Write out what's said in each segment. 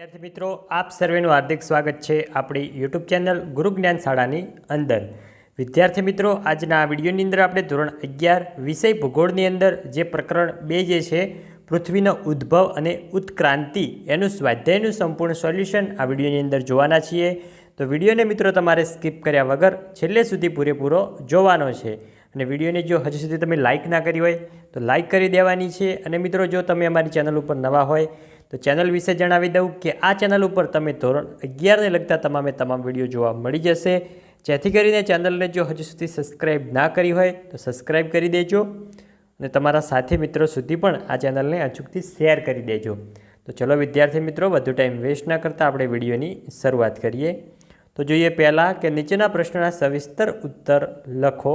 વિદ્યાર્થી મિત્રો, આપ સર્વેનું હાર્દિક સ્વાગત છે આપણી યુટ્યુબ ચેનલ ગુરુ જ્ઞાન શાળાની અંદર. વિદ્યાર્થી મિત્રો, આજના આ વિડીયોની અંદર આપણે ધોરણ અગિયાર વિષય ભૂગોળની અંદર જે પ્રકરણ બે જે છે, પૃથ્વીનો ઉદ્ભવ અને ઉત્ક્રાંતિ, એનું સ્વાધ્યાયનું સંપૂર્ણ સોલ્યુશન આ વિડીયોની અંદર જોવાના છીએ. તો વિડીયોને મિત્રો તમારે સ્કીપ કર્યા વગર છેલ્લે સુધી પૂરેપૂરો જોવાનો છે. અને વિડીયોને જો હજુ સુધી તમે લાઇક ના કરી હોય, તો લાઇક કરી દેવાની છે. અને મિત્રો, જો તમે અમારી ચેનલ ઉપર નવા હોય તો ચેનલ વિશે જણાવી દઉં કે આ ચેનલ ઉપર તમે ધોરણ અગિયારને લગતા તમામે તમામ વીડિયો જોવા મળી જશે. જેથી કરીને ચેનલને જો હજુ સુધી સબસ્ક્રાઈબ ના કરી હોય તો સબસ્ક્રાઈબ કરી દેજો અને તમારા સાથી મિત્રો સુધી પણ આ ચેનલને અચૂકથી શેર કરી દેજો. તો ચલો વિદ્યાર્થી મિત્રો, વધુ ટાઈમ વેસ્ટ ના કરતાં આપણે વિડીયોની શરૂઆત કરીએ. તો જોઈએ પહેલાં કે નીચેના પ્રશ્નના સવિસ્તર ઉત્તર લખો.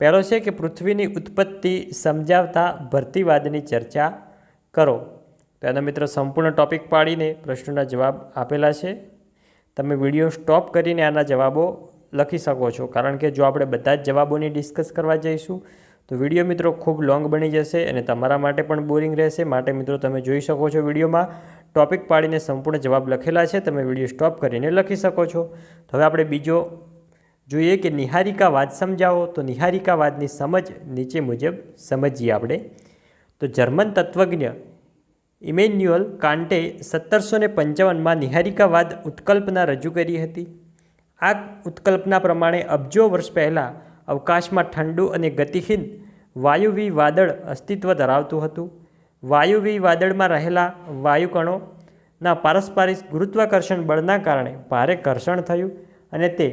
પહેલો છે કે પૃથ્વીની ઉત્પત્તિ સમજાવતા ભરતીવાદની ચર્ચા કરો. તો એના મિત્રો સંપૂર્ણ ટોપિક પાડીને પ્રશ્નોના જવાબ આપેલા છે. તમે વીડિયો સ્ટોપ કરીને આના જવાબો લખી શકો છો. કારણ કે જો આપણે બધા જ જવાબોની ડિસ્કસ કરવા જઈશું, તો વીડિયો મિત્રો ખૂબ લોંગ બની જશે અને તમારા માટે પણ બોરિંગ રહેશે. માટે મિત્રો તમે જોઈ શકો છો વિડીયોમાં ટોપિક પાડીને સંપૂર્ણ જવાબ લખેલા છે. તમે વીડિયો સ્ટોપ કરીને લખી શકો છો. તો હવે આપણે બીજો જોઈએ કે નિહારિકા વાદ સમજાવો. તો નિહારિકા વાદની સમજ નીચે મુજબ સમજીએ આપણે. તો જર્મન તત્વજ્ઞ ઇમેન્યુઅલ કાન્ટે સત્તરસો ને પંચાવનમાં નિહારિકાવાદ ઉત્કલ્પના રજૂ કરી હતી. આ ઉત્કલ્પના પ્રમાણે અબજો વર્ષ પહેલાં અવકાશમાં ઠંડુ અને ગતિહીન વાયુવી વાદળ અસ્તિત્વ ધરાવતું હતું. વાયુવી વાદળમાં રહેલા વાયુકણોના પારસ્પરિક ગુરુત્વાકર્ષણ બળના કારણે ભારે ઘર્ષણ થયું અને તે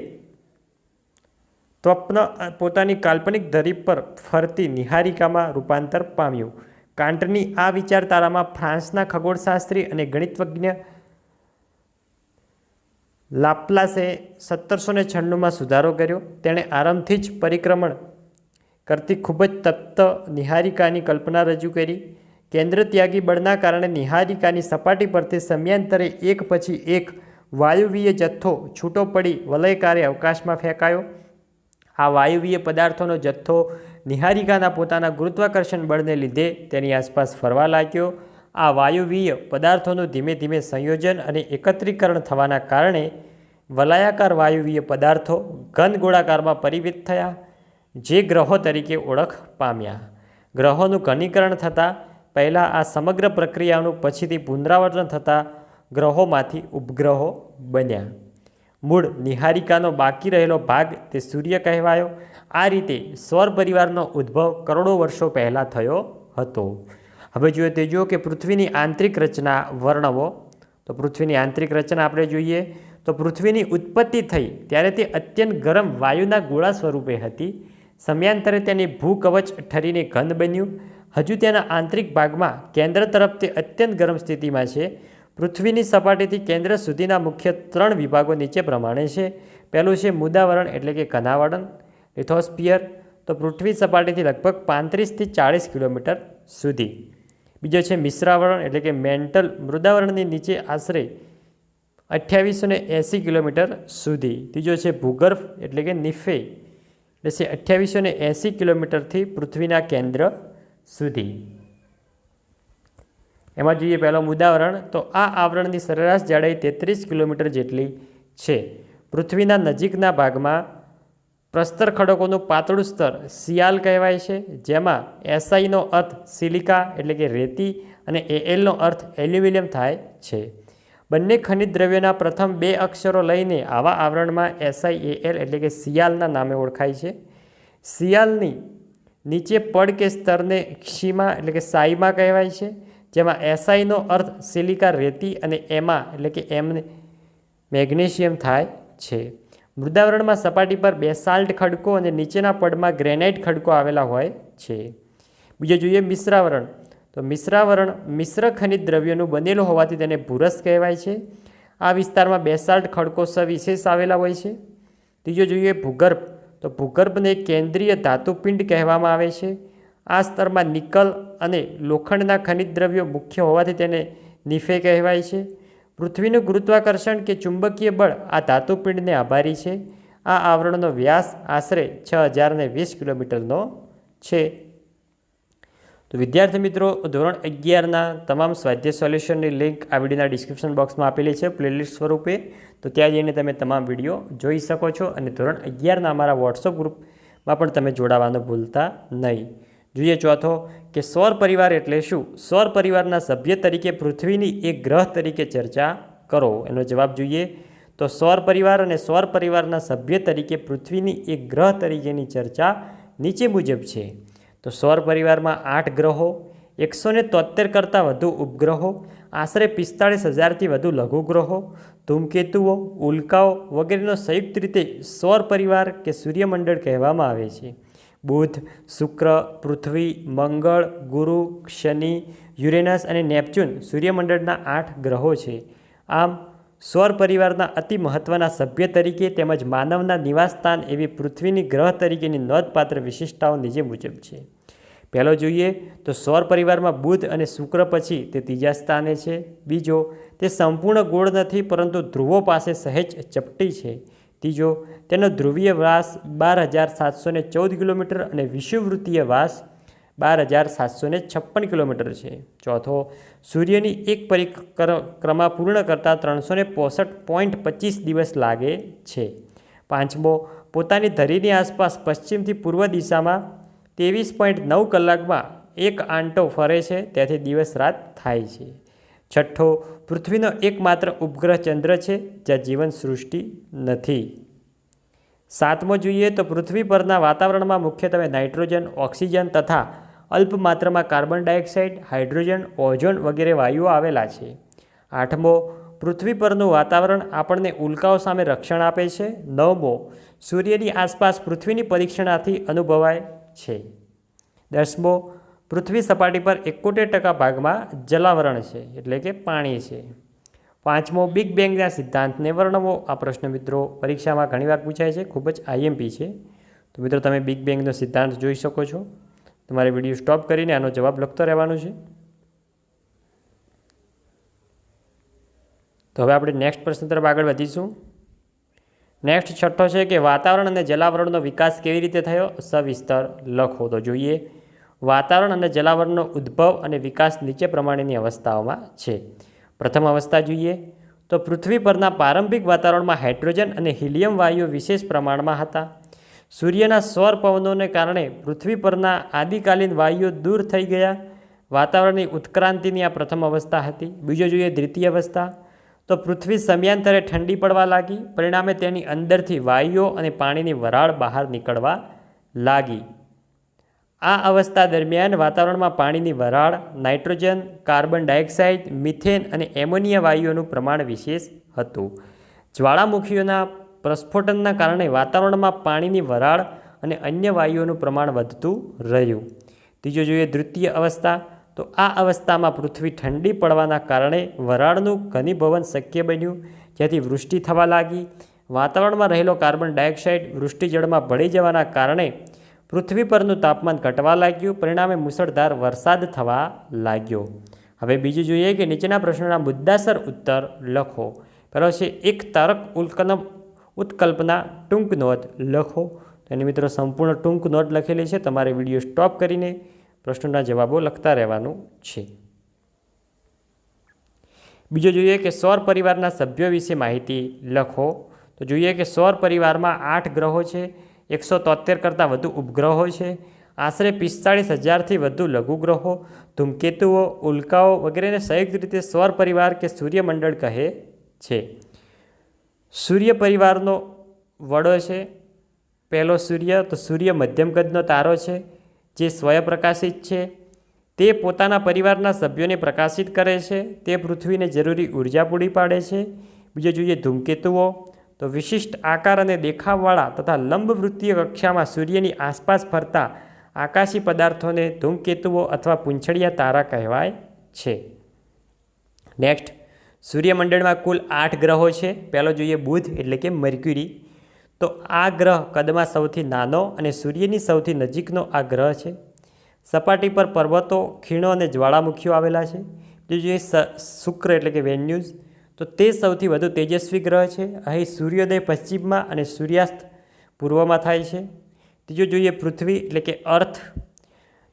સ્વપ્ન પોતાની કાલ્પનિક ધરી પર ફરતી નિહારિકામાં રૂપાંતર પામ્યું. કાંટની આ વિચારધારામાં ફ્રાન્સના ખગોળશાસ્ત્રી અને ગણિતવજ્ઞ લાપ્લાસે સત્તરસો ને છન્નુંમાં સુધારો કર્યો. તેણે આરંભથી જ પરિક્રમણ કરતી ખૂબ જ તપ્ત નિહારિકાની કલ્પના રજૂ કરી. કેન્દ્ર ત્યાગી બળના કારણે નિહારિકાની સપાટી પરથી સમયાંતરે એક પછી એક વાયુવીય જથ્થો છૂટો પડી વલયકારે અવકાશમાં ફેંકાયો. આ વાયુવીય પદાર્થોનો જથ્થો નિહારિકાના પોતાના ગુરુત્વાકર્ષણ બળને લીધે તેની આસપાસ ફરવા લાગ્યો. આ વાયુવીય પદાર્થોનું ધીમે ધીમે સંયોજન અને એકત્રીકરણ થવાના કારણે વલાયાકાર વાયુવીય પદાર્થો ઘન ગોળાકારમાં પરિવિત થયા, જે ગ્રહો તરીકે ઓળખ પામ્યા. ગ્રહોનું ઘનીકરણ થતાં પહેલાં આ સમગ્ર પ્રક્રિયાનું પછીથી પુનરાવર્તન થતાં ગ્રહોમાંથી ઉપગ્રહો બન્યા. મૂળ નિહારિકાનો બાકી રહેલો ભાગ તે સૂર્ય કહેવાયો. આ રીતે સ્વર પરિવારનો ઉદ્ભવ કરોડો વર્ષો પહેલાં થયો હતો. હવે જોઈએ તે જુઓ કે પૃથ્વીની આંતરિક રચના વર્ણવો, તો પૃથ્વીની આંતરિક રચના આપણે જોઈએ, તો પૃથ્વીની ઉત્પત્તિ થઈ ત્યારે તે અત્યંત ગરમ વાયુના ગોળા સ્વરૂપે હતી. સમયાંતરે તેની ભૂકવચ ઠરીને ઘન બન્યું. હજુ તેના આંતરિક ભાગમાં કેન્દ્ર તરફ તે અત્યંત ગરમ સ્થિતિમાં છે. પૃથ્વીની સપાટીથી કેન્દ્ર સુધીના મુખ્ય ત્રણ વિભાગો નીચે પ્રમાણે છે. પહેલું છે મુદાવરણ એટલે કે ઘનાવરણ લિથોસ્પિયર તો પૃથ્વી સપાટીથી લગભગ પાંત્રીસથી ચાળીસ કિલોમીટર સુધી. બીજો છે મિશ્રાવરણ, એટલે કે મેન્ટલ મૃદાવરણની નીચે આશરે અઠ્યાવીસો ને એંસી કિલોમીટર સુધી. ત્રીજો છે ભૂગર્ભ, એટલે કે નિફે. એટલે છે અઠ્યાવીસો ને એંસી કિલોમીટરથી પૃથ્વીના કેન્દ્ર સુધી. એમાં જોઈએ પહેલો મુદાવરણ તો આ આવરણની સરેરાશ જાડાઈ તેત્રીસ કિલોમીટર જેટલી છે. પૃથ્વીના નજીકના ભાગમાં પ્રસ્તર ખડકોનું પાતળું સ્તર સિયાલ કહેવાય છે, જેમાં એસઆઈનો અર્થ સિલિકા એટલે કે રેતી અને એએલનો અર્થ એલ્યુમિનિયમ થાય છે. બંને ખનિજ દ્રવ્યોના પ્રથમ બે અક્ષરો લઈને આવા આવરણમાં એસઆઈ એલ એટલે કે સિયાલના નામે ઓળખાય છે. સિયાલની નીચે પડ કે સ્તરને ક્ષીમા એટલે કે સાઈમા કહેવાય છે, જેમાં એસઆઈનો અર્થ સિલિકા રેતી અને એમાં એટલે કે એમને મેગ્નેશિયમ થાય છે. મૃદાવરણમાં સપાટી પર બેસાલ્ટ ખડકો અને નીચેના પડમાં ગ્રેનાઇટ ખડકો આવેલા હોય છે. બીજો જોઈએ મિશ્રાવરણ. તો મિશ્રાવરણ મિશ્ર ખનિજ દ્રવ્યોનું બનેલું હોવાથી તેને ભૂરસ કહેવાય છે. આ વિસ્તારમાં બેસાલ્ટ ખડકો સવિશેષ આવેલા હોય છે. ત્રીજો જોઈએ ભૂગર્ભ. તો ભૂગર્ભને કેન્દ્રીય ધાતુપિંડ કહેવામાં આવે છે. આ સ્તરમાં નિકલ અને લોખંડના ખનિજ દ્રવ્યો મુખ્ય હોવાથી તેને નિફે કહેવાય છે. પૃથ્વીનું ગુરુત્વાકર્ષણ કે ચુંબકીય બળ આ ધાતુપિંડને આભારી છે. આ આવરણનો વ્યાસ આશરે છ હજારને વીસ કિલોમીટરનો છે. તો વિદ્યાર્થી મિત્રો, ધોરણ અગિયારના તમામ સ્વાધ્યાય સોલ્યુશનની લિંક આ વિડીયોના ડિસ્ક્રિપ્શન બોક્સમાં આપેલી છે પ્લેલિસ્ટ સ્વરૂપે. તો ત્યાં જઈને તમે તમામ વીડિયો જોઈ શકો છો અને ધોરણ અગિયારના અમારા વોટ્સઅપ ગ્રુપમાં પણ તમે જોડાવાનું ભૂલતા નહીં. જોઈએ ચોથો, કે સૌર પરિવાર એટલે શું? સૌર પરિવારના સભ્ય તરીકે પૃથ્વીની એક ગ્રહ તરીકે ચર્ચા કરો. એનો જવાબ જોઈએ તો સૌર પરિવાર અને સૌર પરિવારના સભ્ય તરીકે પૃથ્વીની એક ગ્રહ તરીકેની ચર્ચા નીચે મુજબ છે. તો સૌર પરિવારમાં આઠ ગ્રહો એકસો ને તોતેર કરતાં વધુ ઉપગ્રહો, આશરે પિસ્તાળીસ હજારથી વધુ લઘુગ્રહો, ધૂમકેતુઓ, ઉલ્કાઓ વગેરેનો સંયુક્ત રીતે સૌર પરિવાર કે સૂર્યમંડળ કહેવામાં આવે છે. બુધ, શુક્ર, પૃથ્વી, મંગળ, ગુરુ, શનિ, યુરેનસ અને નેપચ્યુન સૂર્યમંડળના આઠ ગ્રહો છે. આમ સૌર પરિવારના અતિ મહત્ત્વના સભ્ય તરીકે તેમજ માનવના નિવાસસ્થાન એવી પૃથ્વીની ગ્રહ તરીકેની નોંધપાત્ર વિશિષ્ટતાઓ નીચે મુજબ છે. પહેલો જોઈએ તો સૌર પરિવારમાં બુધ અને શુક્ર પછી તે ત્રીજા સ્થાને છે. બીજો, તે સંપૂર્ણ ગોળ નથી પરંતુ ધ્રુવો પાસે સહેજ ચપટી છે. ત્રીજો તેનો ધ્રુવીય વ્યાસ બાર હજાર સાતસો ને ચૌદ કિલોમીટર અને વિષુવવૃત્તીય વ્યાસ બાર હજાર સાતસો ને છપ્પન કિલોમીટર છે. ચોથો, સૂર્યની એક પરિક્રમા પૂર્ણ કરતાં ત્રણસો ને પોસઠ પોઈન્ટ પચીસ દિવસ લાગે છે. પાંચમો, પોતાની ધરીની આસપાસ પશ્ચિમથી પૂર્વ દિશામાં ત્રેવીસ પોઈન્ટ નવ કલાકમાં એક આંટો ફરે છે ત્યાંથી દિવસ રાત થાય છે. છઠ્ઠો, પૃથ્વીનો એકમાત્ર ઉપગ્રહ ચંદ્ર છે, જ્યાં જીવન સૃષ્ટિ નથી. સાતમો જોઈએ તો પૃથ્વી પરના વાતાવરણમાં મુખ્યત્વે નાઇટ્રોજન, ઓક્સિજન તથા અલ્પ માત્રામાં કાર્બન ડાયોક્સાઇડ, હાઇડ્રોજન, ઓઝોન વગેરે વાયુઓ આવેલા છે. આઠમો, પૃથ્વી પરનું વાતાવરણ આપણને ઉલ્કાઓ સામે રક્ષણ આપે છે. નવમો, સૂર્યની આસપાસ પૃથ્વીની પરીક્ષણાથી અનુભવાય છે. દસમો, પૃથ્વી સપાટી પર એકોતેર ટકા ભાગમાં જલાવરણ છે, એટલે કે પાણી છે. પાંચમો બિગ બેંગના સિદ્ધાંતને વર્ણવો. આ પ્રશ્ન મિત્રો પરીક્ષામાં ઘણીવાર પૂછાય છે, ખૂબ જ આઈએમપી છે. તો મિત્રો તમે બિગ બેંગનો સિદ્ધાંત જોઈ શકો છો. તમારે વીડિયો સ્ટોપ કરીને આનો જવાબ લખતો રહેવાનો છે. તો હવે આપણે નેક્સ્ટ પ્રશ્ન તરફ આગળ વધીશું. નેક્સ્ટ છઠ્ઠો છે કે વાતાવરણ અને જલાવરણનો વિકાસ કેવી રીતે થયો? સવિસ્તર લખો. તો જોઈએ. વાતાવરણ અને જલાવરણનો ઉદ્ભવ અને વિકાસ નીચે પ્રમાણેની અવસ્થાઓમાં છે. પ્રથમ અવસ્થા જોઈએ તો પૃથ્વી પરના પ્રારંભિક વાતાવરણમાં હાઇડ્રોજન અને હિલિયમ વાયુઓ વિશેષ પ્રમાણમાં હતા. સૂર્યના સૌર પવનોને કારણે પૃથ્વી પરના આદિકાલીન વાયુઓ દૂર થઈ ગયા. વાતાવરણની ઉત્ક્રાંતિની આ પ્રથમ અવસ્થા હતી. બીજો જોઈએ દ્વિતીય અવસ્થા. તો પૃથ્વી સમયાંતરે ઠંડી પડવા લાગી. પરિણામે તેની અંદરથી વાયુઓ અને પાણીની વરાળ બહાર નીકળવા લાગી. આ અવસ્થા દરમિયાન વાતાવરણમાં પાણીની વરાળ, નાઇટ્રોજન, કાર્બન ડાયોક્સાઇડ, મિથેન અને એમોનિયા વાયુઓનું પ્રમાણ વિશેષ હતું. જ્વાળામુખીઓના પ્રસ્ફોટનના કારણે વાતાવરણમાં પાણીની વરાળ અને અન્ય વાયુઓનું પ્રમાણ વધતું રહ્યું. ત્રીજો જોઈએ દ્વિતીય અવસ્થા. તો આ અવસ્થામાં પૃથ્વી ઠંડી પડવાના કારણે વરાળનું ઘનીભવન શક્ય બન્યું. જેથી વૃષ્ટિ થવા લાગી. વાતાવરણમાં રહેલો કાર્બન ડાયોક્સાઇડ વૃષ્ટિજળમાં ભળી જવાના કારણે પૃથ્વી પરનું તાપમાન ઘટવા લાગ્યું, પરિણામે મુસળધાર વરસાદ થવા લાગ્યો. હવે બીજું જોઈએ કે નીચેના પ્રશ્નોના મુદ્દાસર ઉત્તર લખો. પહેલો છે, એક તારક ઉત્કલમ ઉત્કલ્પના ટૂંક નોંધ લખો. તેની મિત્રો સંપૂર્ણ ટૂંક નોટ લખેલી છે, તમારે વીડિયો સ્ટોપ કરીને પ્રશ્નોના જવાબો લખતા રહેવાનું છે. બીજો જોઈએ કે સૌર પરિવારના સભ્યો વિશે માહિતી લખો. તો જોઈએ કે સૌર પરિવારમાં આઠ ગ્રહો છે એકસો તોતેર કરતાં વધુ ઉપગ્રહો છે. આશરે પિસ્તાળીસ હજારથી વધુ લઘુગ્રહો, ધૂમકેતુઓ, ઉલ્કાઓ વગેરેને સંયુક્ત રીતે સ્વર પરિવાર કે સૂર્યમંડળ કહે છે. સૂર્ય પરિવારનો વડો છે. પહેલો સૂર્ય તો સૂર્ય મધ્યમ કદનો તારો છે, જે સ્વયંપ્રકાશિત છે. તે પોતાના પરિવારના સભ્યોને પ્રકાશિત કરે છે. તે પૃથ્વીને જરૂરી ઊર્જા પૂરી પાડે છે. બીજો જોઈએ ધૂમકેતુઓ. તો વિશિષ્ટ આકાર અને દેખાવવાળા તથા લંબવૃત્તીય કક્ષામાં સૂર્યની આસપાસ ફરતા આકાશી પદાર્થોને ધૂમકેતુઓ અથવા પૂંછડિયા તારા કહેવાય છે. નેક્સ્ટ સૂર્યમંડળમાં કુલ આઠ ગ્રહો છે. પહેલો જોઈએ બુધ એટલે કે મર્ક્યુરી. તો આ ગ્રહ કદમાં સૌથી નાનો અને સૂર્યની સૌથી નજીકનો આ ગ્રહ છે. સપાટી પર પર્વતો, ખીણો અને જ્વાળામુખીઓ આવેલા છે. બીજું જોઈએ શુક્ર એટલે કે વેન્યુઝ. તો તે સૌથી વધુ તેજસ્વી ગ્રહ છે. અહીં સૂર્યોદય પશ્ચિમમાં અને સૂર્યાસ્ત પૂર્વમાં થાય છે. ત્રીજો જોઈએ પૃથ્વી એટલે કે અર્થ.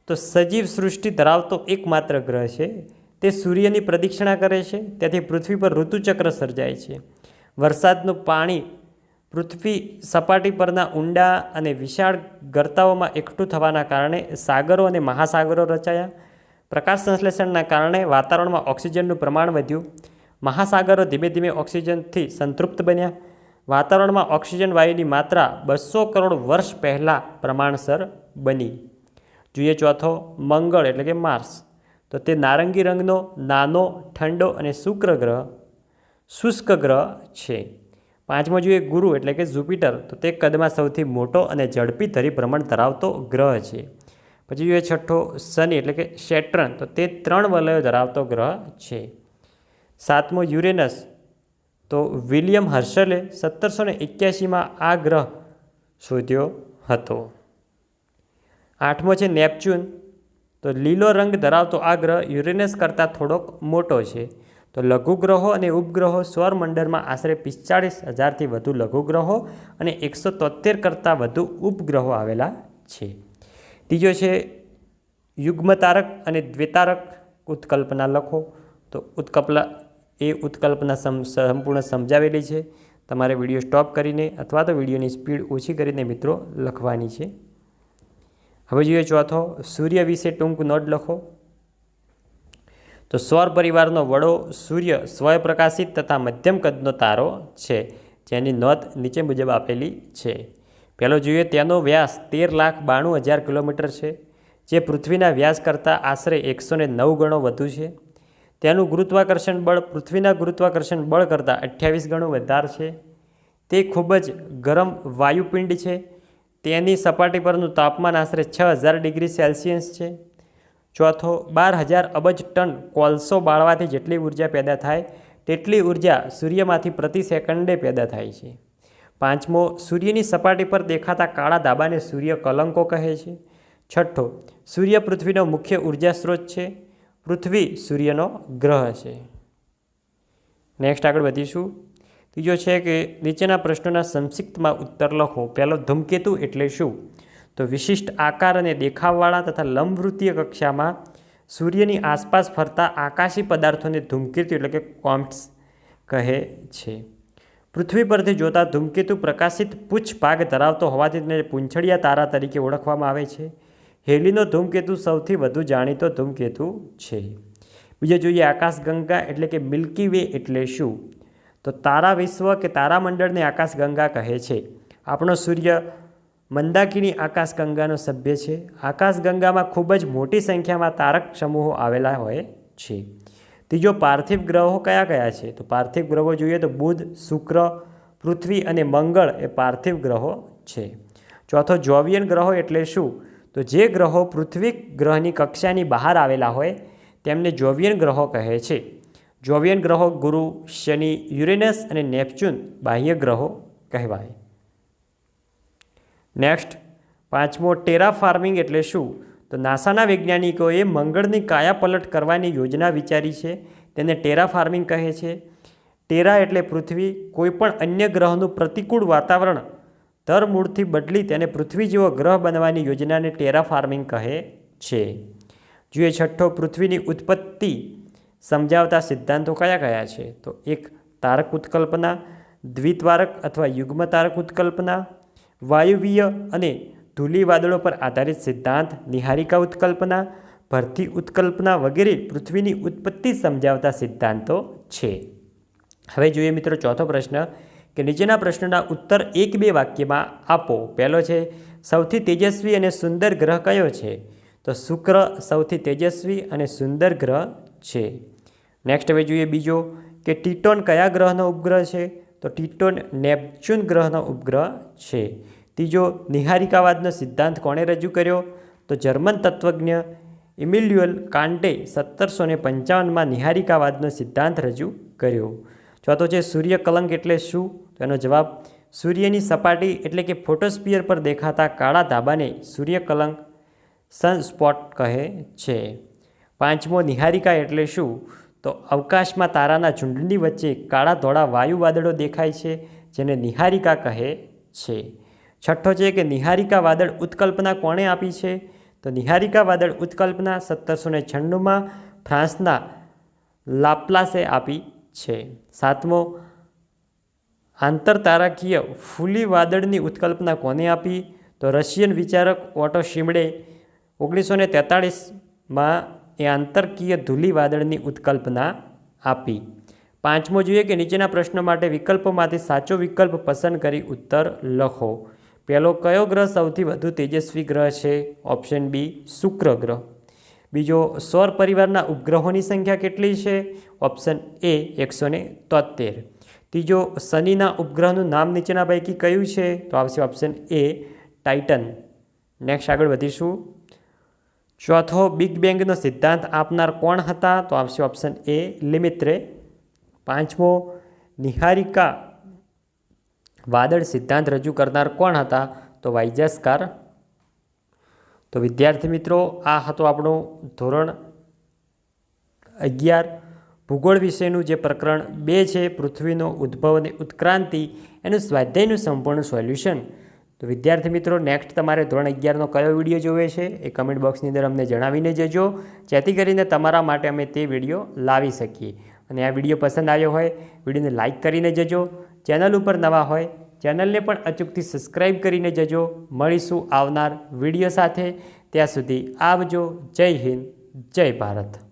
તો સજીવ સૃષ્ટિ ધરાવતો એકમાત્ર ગ્રહ છે. તે સૂર્યની પ્રદક્ષિણા કરે છે. તેથી પૃથ્વી પર ઋતુચક્ર સર્જાય છે. વરસાદનું પાણી પૃથ્વી સપાટી પરના ઊંડા અને વિશાળ ગર્તાઓમાં એકઠું થવાના કારણે સાગરો અને મહાસાગરો રચાયા. પ્રકાશ સંશ્લેષણના કારણે વાતાવરણમાં ઓક્સિજનનું પ્રમાણ વધ્યું. મહાસાગરો ધીમે ધીમે ઓક્સિજનથી સંતૃપ્ત બન્યા. વાતાવરણમાં ઓક્સિજન વાયુની માત્રા બસો કરોડ વર્ષ પહેલાં પ્રમાણસર બની. જોઈએ ચોથો, મંગળ એટલે કે માર્સ. તો તે નારંગી રંગનો, નાનો, ઠંડો અને શુક્ર ગ્રહ, શુષ્ક ગ્રહ છે. પાંચમો જોઈએ ગુરુ એટલે કે જુપિટર. તો તે કદમાં સૌથી મોટો અને ઝડપી ધરીભ્રમણ ધરાવતો ગ્રહ છે. પછી જોઈએ છઠ્ઠો, શનિ એટલે કે શેટ્રન તો તે ત્રણ વલયો ધરાવતો ગ્રહ છે. સાતમો યુરેનસ. તો વિલિયમ હર્શલે સત્તરસો ને એક્યાસીમાં આ ગ્રહ શોધ્યો હતો. આઠમો છે નેપચ્યુન. તો લીલો રંગ ધરાવતો આ ગ્રહ યુરેનસ કરતાં થોડોક મોટો છે. તો લઘુગ્રહો અને ઉપગ્રહો સૌરમંડળમાં આશરે પિસ્તાળીસ હજારથી વધુ લઘુગ્રહો અને એકસો તોતેર કરતાં વધુ ઉપગ્રહો આવેલા છે. ત્રીજો છે યુગ્મતારક અને દ્વિતારક ઉત્કલ્પના લખો. તો ઉત્કલ્પના એ ઉત્કલ્પના સંપૂર્ણ સમજાવેલી છે. તમારે વીડિયો સ્ટોપ કરીને અથવા તો વિડીયોની સ્પીડ ઓછી કરીને મિત્રો લખવાની છે. હવે જોઈએ ચોથો, સૂર્ય વિશે ટૂંક નોટ લખો. તો સૌર પરિવારનો વડો સૂર્ય સ્વયંપ્રકાશિત તથા મધ્યમ કદનો તારો છે. જેની નોંધ નીચે મુજબ આપેલી છે. પહેલો જોઈએ તેનો વ્યાસ તેર લાખ બાણું હજાર કિલોમીટર છે. જે પૃથ્વીના વ્યાસ કરતાં આશરે એકસો નવ ગણો વધુ છે. તેનું ગુરુત્વાકર્ષણ બળ પૃથ્વીના ગુરુત્વાકર્ષણ બળ કરતાં અઠ્યાવીસ ગણું વધારે છે. તે ખૂબ જ ગરમ વાયુપિંડ છે. તેની સપાટી પરનું તાપમાન આશરે છ હજાર ડિગ્રી સેલ્સિયસ છે. ચોથો, બાર હજાર અબજ ટન કોલસો બાળવાથી જેટલી ઊર્જા પેદા થાય, તેટલી ઊર્જા સૂર્યમાંથી પ્રતિ સેકન્ડે પેદા થાય છે. પાંચમો, સૂર્યની સપાટી પર દેખાતા કાળા ધાબાને સૂર્ય કલંકો કહે છે. છઠ્ઠો, સૂર્ય પૃથ્વીનો મુખ્ય ઊર્જા સ્ત્રોત છે. પૃથ્વી સૂર્યનો ગ્રહ છે. નેક્સ્ટ આગળ વધીશું. ત્રીજો છે કે નીચેના પ્રશ્નોના સંક્ષિપ્તમાં ઉત્તર લખો. પહેલો ધૂમકેતુ એટલે શું? તો વિશિષ્ટ આકાર અને દેખાવવાળા તથા લંબવૃત્તીય કક્ષામાં સૂર્યની આસપાસ ફરતા આકાશી પદાર્થોને ધૂમકેતુ એટલે કે કોમ્પ્સ કહે છે. પૃથ્વી પરથી જોતા ધૂમકેતુ પ્રકાશિત પૂછ ભાગ ધરાવતો હોવાથી તેને પૂંછડિયા તારા તરીકે ઓળખવામાં આવે છે. હેલીનો ધૂમકેતુ સૌથી વધુ જાણીતો ધૂમકેતુ છે. બીજો જોઈએ આકાશગંગા એટલે કે મિલ્કી વે એટલે શું? તો તારા વિશ્વ કે તારામંડળને આકાશગંગા કહે છે. આપણો સૂર્ય મંદાકીની આકાશગંગાનો સભ્ય છે. આકાશગંગામાં ખૂબ જ મોટી સંખ્યામાં તારક સમૂહો આવેલા હોય છે. ત્રીજો પાર્થિવ ગ્રહો કયા કયા છે? તો પાર્થિવ ગ્રહો જોઈએ તો બુધ, શુક્ર, પૃથ્વી અને મંગળ એ પાર્થિવ ગ્રહો છે. ચોથો જોવિયન ગ્રહો એટલે શું? તો જે ગ્રહો પૃથ્વી ગ્રહની કક્ષાની બહાર આવેલા હોય, તેમને જોવિયન ગ્રહો કહે છે. જોવિયન ગ્રહો ગુરુ, શનિ, યુરેનસ અને નેપચ્યુન બાહ્ય ગ્રહો કહેવાય. નેક્સ્ટ, પાંચમો, ટેરા ફાર્મિંગ એટલે શું? તો નાસાના વૈજ્ઞાનિકોએ મંગળની કાયાપલટ કરવાની યોજના વિચારી છે. તેને ટેરા ફાર્મિંગ કહે છે. ટેરા એટલે પૃથ્વી કોઈપણ અન્ય ગ્રહનું પ્રતિકૂળ વાતાવરણ ધરમૂળથી બદલી તેને પૃથ્વી જેવો ગ્રહ બનવાની યોજનાને ટેરા ફાર્મિંગ કહે છે. જુએ છઠ્ઠો, પૃથ્વીની ઉત્પત્તિ સમજાવતા સિદ્ધાંતો કયા કયા છે? તો એક, તારક ઉત્કલ્પના, દ્વિત્વારક અથવા યુગ્મ તારક ઉત્કલ્પના, વાયુવીય અને ધૂલી વાદળો પર આધારિત સિદ્ધાંત, નિહારિકા ઉત્કલ્પના, ભરતી ઉત્કલ્પના વગેરે પૃથ્વીની ઉત્પત્તિ સમજાવતા સિદ્ધાંતો છે. હવે જોઈએ મિત્રો ચોથો પ્રશ્ન કે નીચેના પ્રશ્નના ઉત્તર એક બે વાક્યમાં આપો. પહેલો છે, સૌથી તેજસ્વી અને સુંદર ગ્રહ કયો છે? તો શુક્ર સૌથી તેજસ્વી અને સુંદર ગ્રહ છે. નેક્સ્ટ હવે જોઈએ બીજો, કે ટીટોન કયા ગ્રહનો ઉપગ્રહ છે? તો ટીટોન નેપચ્યુન ગ્રહનો ઉપગ્રહ છે. ત્રીજો, નિહારિકાવાદનો સિદ્ધાંત કોણે રજૂ કર્યો? તો જર્મન તત્વજ્ઞ ઇમિલ્યુઅલ કાન્ટે સત્તરસો ને પંચાવનમાં નિહારિકાવાદનો સિદ્ધાંત રજૂ કર્યો. ચોથો છે સૂર્ય કલંક એટલે શું? તો એનો જવાબ, સૂર્યની સપાટી એટલે કે ફોટોસ્પિયર પર દેખાતા કાળા ધાબાને સૂર્યકલંક સનસ્પોટ કહે છે. પાંચમો, નિહારિકા એટલે શું? તો, અવકાશમાં તારાના ઝુંડની વચ્ચે કાળા ધોળા વાયુ વાદળો દેખાય છે, જેને નિહારિકા કહે છે. છઠ્ઠો છે કે, નિહારિકા વાદળ ઉત્કલ્પના કોણે આપી છે? તો, નિહારિકા વાદળ ઉત્કલ્પના સત્તરસો ને છન્નુંમાં ફ્રાન્સના લાપ્લાસે આપી છે. સાતમો આંતરતારાકીય ફૂલી વાદળની ઉત્કલ્પના કોને આપી? તો રશિયન વિચારક ઓટો શિમડે ઓગણીસો ને તેતાળીસમાં એ આંતરકીય ધૂલી વાદળની ઉત્કલ્પના આપી. પાંચમો જોઈએ કે નીચેના પ્રશ્નો માટે વિકલ્પોમાંથી સાચો વિકલ્પ પસંદ કરી ઉત્તર લખો. પહેલો, કયો ગ્રહ સૌથી વધુ તેજસ્વી ગ્રહ છે? ઓપ્શન બી, શુક્ર ગ્રહ. બીજો, સૌર પરિવારના ઉપગ્રહોની સંખ્યા કેટલી છે? ઓપ્શન એ, એકસો ને તોતેર ત્રીજો, શનિના ઉપગ્રહનું નામ નીચેના પૈકી કયું છે? તો આવશે ઓપ્શન એ ટાઇટન નેક્સ્ટ આગળ વધીશું. ચોથો બિગ બેંગનો સિદ્ધાંત આપનાર કોણ હતા? તો આવશે ઓપ્શન એ લિમિત્રે પાંચમો નિહારિકા વાદળ સિદ્ધાંત રજૂ કરનાર કોણ હતા? તો વાઇજાસ્કાર તો વિદ્યાર્થી મિત્રો, આ હતો આપણું ધોરણ અગિયાર. ભૂગોળ વિષયનું જે પ્રકરણ બે છે, પૃથ્વીનો ઉદ્ભવ અને ઉત્ક્રાંતિ, એનું સ્વાધ્યાયનું સંપૂર્ણ સોલ્યુશન. તો વિદ્યાર્થી મિત્રો નેક્સ્ટ તમારે ધોરણ અગિયારનો કયો વીડિયો જોવે છે એ કમેન્ટ બોક્સની અંદર અમને જણાવીને જજો. જેથી કરીને તમારા માટે અમે તે વીડિયો લાવી શકીએ. અને આ વીડિયો પસંદ આવ્યો હોય, વિડીયોને લાઇક કરીને જજો. ચેનલ ઉપર નવા હોય, ચેનલને પણ અચૂકથી સબસ્ક્રાઈબ કરીને જજો. મળીશું આવનાર વીડિયો સાથે. ત્યાં સુધી આવજો. જય હિન્દ, જય ભારત.